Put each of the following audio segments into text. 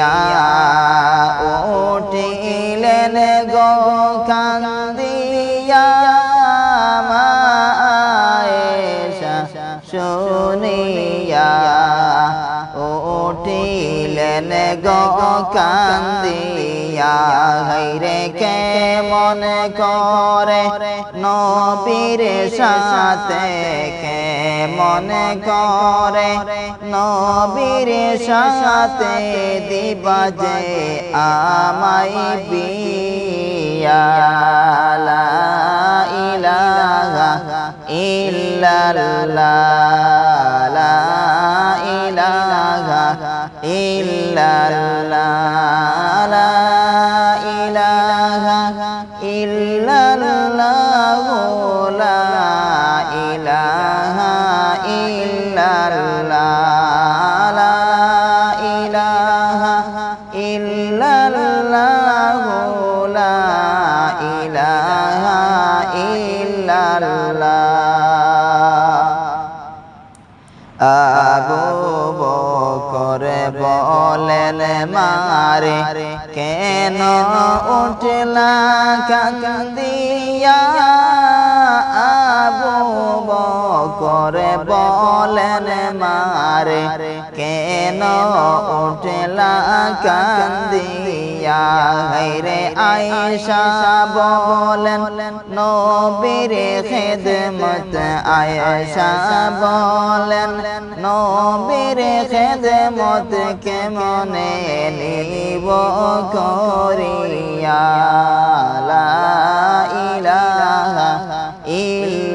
শুনিয়া উঠিলেন গো কান্দিয়া শুনিয়া উঠিলেন গো কান্দিয়া হাইরে কে মনে করে? নবীর সাথে কে মনে করে? নবীর সাথে দিবা যে আমাই বিয়া। লা ইলাহা ইল্লাল্লাহ। লা ইলাহা ইল্লাল্লাহ, লা ইলাহা ইল্লাল্লাহ, লা ইলাহা ইল্লাল্লাহ। আবু বকর বলেন, মারে, কেন উঠলা কান্দিয়া? বকর বলেন, মারে কেন উঠলা কান্দিয়া? রে আয়েশা, বলেন, নবীর খেদমত, আয়েশা, বলেন, নবীর খেদমত কেমনে নিব করিয়া?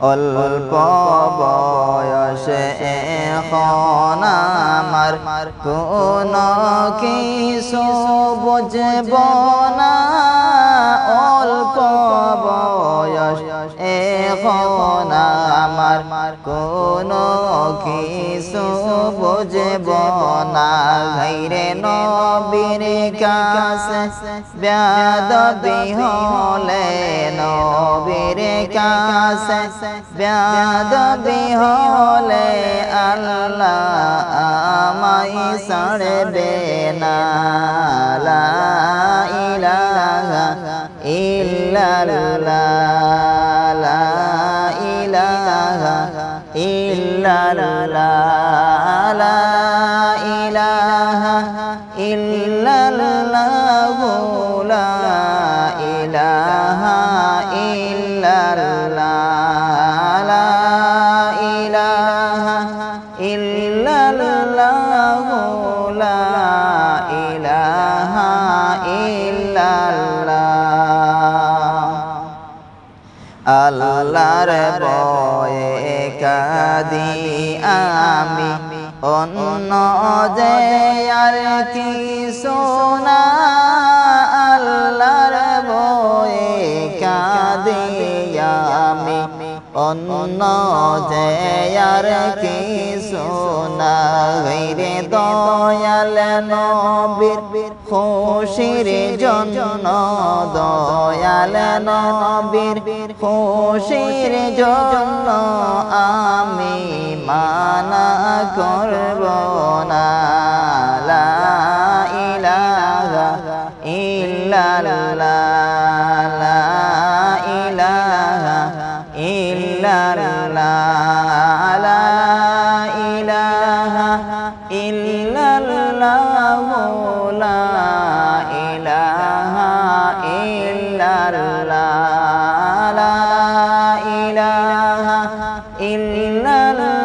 অল্প বয়সে এখন আমার কোন কিছু বুঝব না। অল্প বয়স এখন আমার কোন কিছু বুঝব না। ঘাইরে নবীর কাছে ব্যাদবি হলে নবীর কাছে ব্যাদবি হলে আল্লাহ আমাই ছাড়বে না। ইলাহা ইল্লাল্লাহ। লা ইল্লাল্লাহ লা ইলাহা ইল্লাল্লাহ লা ইলাহা ইল্লাল্লাহ লা ইলাহা ইল্লাল্লাহ আল্লাহর বয়ে কাদি আমি। অন্য যে আর কি সোনা আল্লাহর বয়ে কাদি আমি অন্য যে আর কি সোনা রে দয়াল নবীর খুশির জন্য, দয়াল নবীর খুশির জন্য আমি মানা করব না লা ইলাহা ইল্লাল্লাহ লা ইলাহা ইল্লাল্লাহ লা ইলাহা ইল্লাল্লাহ লা ইলাহা ইল্লাল্লাহ লা ইলাহা ইল্লাল্লাহ